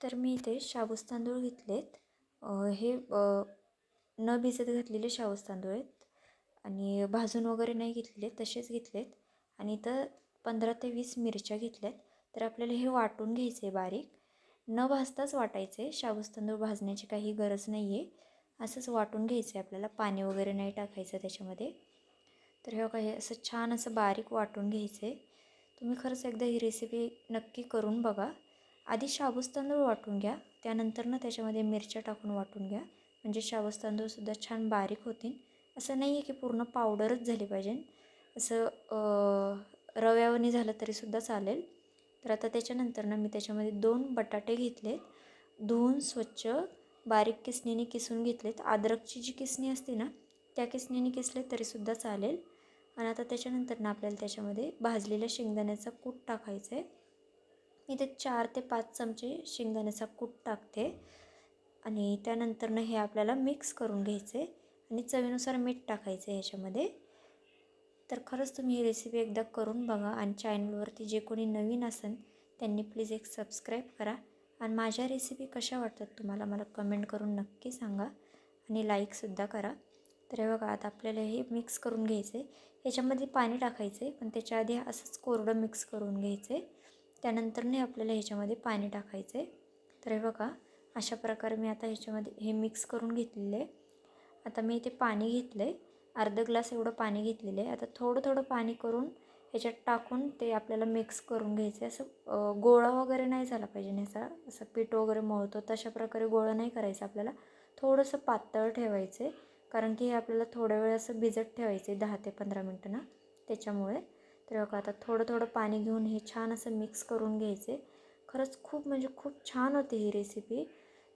तर मी इथे शाबूस तांदूळ घेतलेत. हे न भिजत घातलेले शाबूस तांदूळ आहेत. आणि भाजून वगैरे नाही घेतलेले तसेच घेतलेत. आणि इथं पंधरा ते वीस मिरच्या घेतल्यात. तर आपल्याला हे वाटून घ्यायचे आहे बारीक. न भाजताच वाटायचे. शाबूस तांदूळ भाजण्याची काही गरज नाही आहे असंच वाटून घ्यायचं आहे आपल्याला. पाणी वगैरे नाही टाकायचं त्याच्यामध्ये. तर हे काही असं छान असं बारीक वाटून घ्यायचं. आहे तुम्ही खरंच एकदा ही रेसिपी नक्की करून बघा. आधी शाबूस तांदूळ वाटून घ्या त्यानंतरनं त्याच्यामध्ये मिरच्या टाकून वाटून घ्या. म्हणजे शाबूस तांदूळसुद्धा छान बारीक होतील. असं नाही आहे की पूर्ण पावडरच झाली पाहिजे. असं अ, रव्यावणी झालं तरीसुद्धा चालेल. तर आता त्याच्यानंतरनं मी त्याच्यामध्ये दोन बटाटे घेतलेत. धुवून स्वच्छ बारीक किसणीने किसून घेतलेत. अद्रकची जी किसणी असते ना त्या किसणीने किसले तरीसुद्धा चालेल. आणि आता त्याच्यानंतरनं आपल्याला त्याच्यामध्ये भाजलेल्या शेंगदाण्याचा कूट टाकायचा आहे. मी ते चार ते पाच चमचे शेंगदाण्याचा कूट टाकते. आणि त्यानंतरनं हे आपल्याला मिक्स करून घ्यायचे आणि चवीनुसार मीठ टाकायचं ह्याच्यामध्ये. तर खरंच तुम्ही ही रेसिपी एकदा करून बघा आणि चॅनलवरती जे कोणी नवीन असेल त्यांनी प्लीज एक सबस्क्राईब करा. आणि माझ्या रेसिपी कशा वाटतात तुम्हाला मला कमेंट करून नक्की सांगा आणि लाईकसुद्धा करा. तर हे बघा आता आपल्याला हे मिक्स करून घ्यायचे. ह्याच्यामध्ये पाणी टाकायचं आहे पण त्याच्या आधी असंच कोरडं मिक्स करून घ्यायचं. आहे त्यानंतरने आपल्याला ह्याच्यामध्ये पाणी टाकायचं आहे तर हे बघा अशा प्रकारे मी आता ह्याच्यामध्ये हे मिक्स करून घेतलेलं आहे आता मी इथे पाणी घेतलं आहे अर्ध ग्लास एवढं पाणी घेतलेलं आहे आता थोडं थोडं पाणी करून ह्याच्यात टाकून ते आपल्याला मिक्स करून घ्यायचं आहे असं गोळा वगैरे नाही झाला पाहिजे ह्याचा असं पीठ वगैरे मळतो तशा प्रकारे गोळा नाही करायचं आपल्याला. थोडंसं पातळ ठेवायचं आहे कारण की हे आपल्याला थोड्या वेळ असं भिजत ठेवायचं आहे दहा ते पंधरा मिनटं ना. त्याच्यामुळे तर बघा आता थोडं थोडं पाणी घेऊन हे छान असं मिक्स करून घ्यायचे. खरंच खूप म्हणजे खूप छान होते ही रेसिपी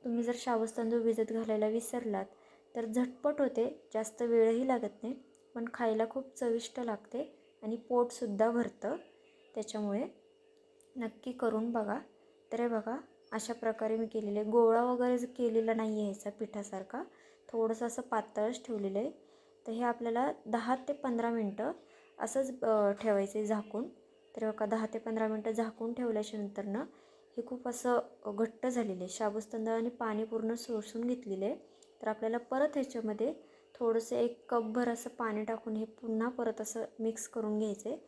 तुम्ही जर शाबूस तांदूळ भिजत घालायला विसरलात तर झटपट होते. जास्त वेळही लागत नाही पण खायला खूप चविष्ट लागते आणि पोटसुद्धा भरतं. त्याच्यामुळे नक्की करून बघा. तर हे बघा अशा प्रकारे मी केलेले गोळा वगैरे केलेला नाही आहे ह्याचा पिठासारखा थोडंसं असं पातळच ठेवलेलं आहे. तर हे आपल्याला दहा ते पंधरा मिनटं असंच ठेवायचं आहे झाकून. तर बघा दहा ते पंधरा मिनटं झाकून ठेवल्याच्या नंतरनं हे खूप असं घट्ट झालेलं. आहे शाबूस तांदळाने पाणी पूर्ण सोसून घेतलेलं. आहे तर आपल्याला परत ह्याच्यामध्ये थोडंसं एक कपभर असं पाणी टाकून हे पुन्हा परत असं मिक्स करून घ्यायचं. आहे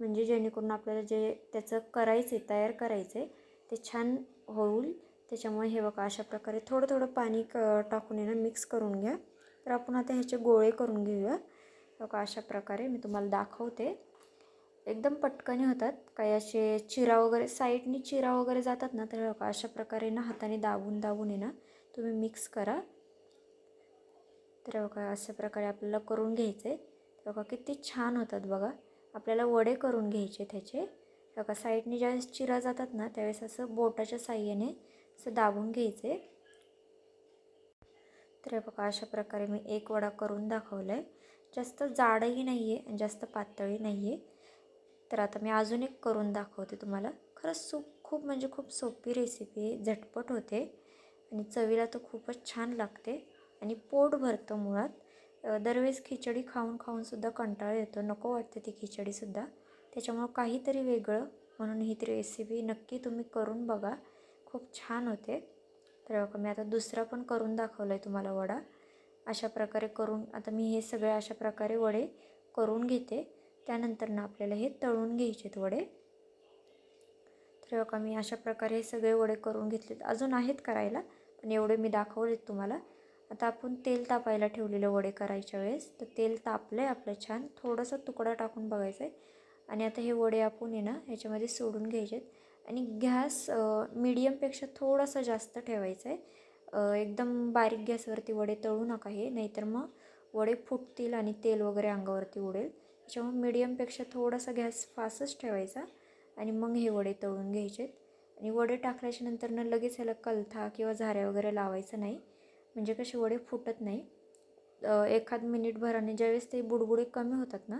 म्हणजे जेणेकरून आपल्याला जे त्याचं करायचं आहे तयार करायचं आहे ते छान होईल. त्याच्यामुळे हे बघा अशा प्रकारे थोडं थोडं पाणी क टाकून आहे ना मिक्स करून घ्या. तर आपण आता ह्याचे गोळे करून घेऊया. बघा अशा प्रकारे मी तुम्हाला दाखवते. एकदम पटकन होतात. काही असे चिरा वगैरे साईडनी चिरा वगैरे जातात ना तर बघा अशा प्रकारे ना हाताने दाबून दाबून आहे ना तुम्ही मिक्स करा. तर बघा अशा प्रकारे आपल्याला करून घ्यायचे. आहे बघा किती छान होतात बघा. आपल्याला वडे करून घ्यायचे त्याचे. बघा साईडने ज्यावेळेस चिरा जातात ना त्यावेळेस असं बोटाच्या साह्याने असं दाबून घ्यायचे. तर बघा अशा प्रकारे मी एक वडा करून दाखवला आहे जास्त जाडही नाही आहे आणि जास्त पातळही नाही आहे तर आता मी अजून एक करून दाखवते तुम्हाला. खरंच सूप खूप म्हणजे खूप सोपी रेसिपी आहे. झटपट होते. आणि चवीला तर खूपच छान लागते. आणि पोट भरतं मुळात. दरवेळेस खिचडी खाऊन खाऊनसुद्धा कंटाळा येतो. नको वाटते ती खिचडीसुद्धा त्याच्यामुळं काहीतरी वेगळं म्हणून ही ती रेसिपी नक्की तुम्ही करून बघा. खूप छान होते. तर मी आता दुसरा पण करून दाखवला आहे तुम्हाला वडा. अशा प्रकारे करून आता मी हे सगळे अशा प्रकारे वडे करून घेते. त्यानंतर ना आपल्याला हे तळून घ्यायचे आहेत वडे. तर बघा मी अशा प्रकारे हे सगळे वडे करून घेतलेत. अजून आहेत करायला पण एवढे मी दाखवलेत तुम्हाला. आता आपण तेल तापायला ठेवलेलं वडे करायच्या वेळेस. तर तेल तापलं आहे आपलं छान. थोडासा तुकडा टाकून बघायचा आहे आणि आता हे वडे आपण आहे ना ह्याच्यामध्ये सोडून घ्यायचे आहेत आणि गॅस मीडियमपेक्षा थोडासा जास्त ठेवायचा आहे एकदम बारीक गॅसवरती वडे तळू नका हे नाहीतर मग वडे फुटतील आणि तेल वगैरे अंगावरती उडेल. त्याच्यामुळे मीडियमपेक्षा थोडासा गॅस फास्टच ठेवायचा आणि मग हे वडे तळून घ्यायचे आणि वडे टाकल्याच्या नंतरनं लगेच ह्याला कलथा किंवा झाऱ्या वगैरे लावायचं नाही. म्हणजे कसे वडे फुटत नाही. एखाद मिनिटभराने ज्यावेळेस ते बुडबुडे कमी होतात ना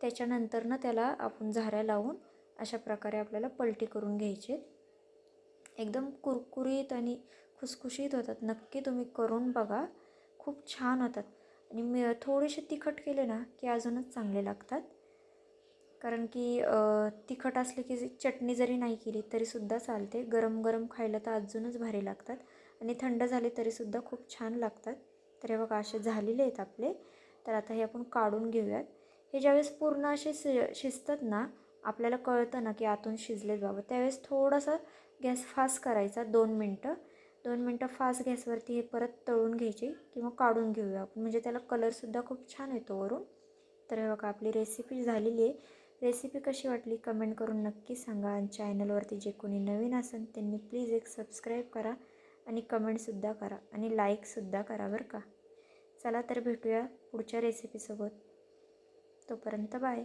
त्याच्यानंतर ना त्याला आपण झाऱ्या लावून अशा प्रकारे आपल्याला पलटी करून घ्यायचे एकदम कुरकुरीत आणि खुसखुशीत होतात. नक्की तुम्ही करून बघा. खूप छान होतात. आणि मी थोडेसे तिखट केले ना की अजूनच चांगले लागतात. कारण की तिखट असले की जी चटणी जरी नाही केली तरीसुद्धा चालते. गरम गरम खायला तर अजूनच भारी लागतात. आणि थंड झाले तरीसुद्धा खूप छान लागतात. तर हे बघा असे झालेले आहेत आपले. तर आता हे आपण काढून घेऊयात. हे ज्यावेळेस पूर्ण असे शि शिजतात ना आपल्याला कळतं ना की आतून शिजलेत बाबा. त्यावेळेस थोडासा गॅस फास्ट करायचा दोन मिनटं. दोन मिनटं फास्ट गॅसवरती हे परत तळून घ्यायचे किंवा काढून घेऊया आपण. म्हणजे त्याला कलरसुद्धा खूप छान येतो वरून. तर हे बघा आपली रेसिपी झालेली आहे. रेसिपी कशी वाटली कमेंट करून नक्की सांगा आणि चॅनलवरती जे कोणी नवीन असेल त्यांनी प्लीज एक सबस्क्राईब करा आणि कमेंटसुद्धा करा आणि लाईकसुद्धा करा बरं का. चला तर भेटूया पुढच्या रेसिपीसोबत तोपर्यंत बाय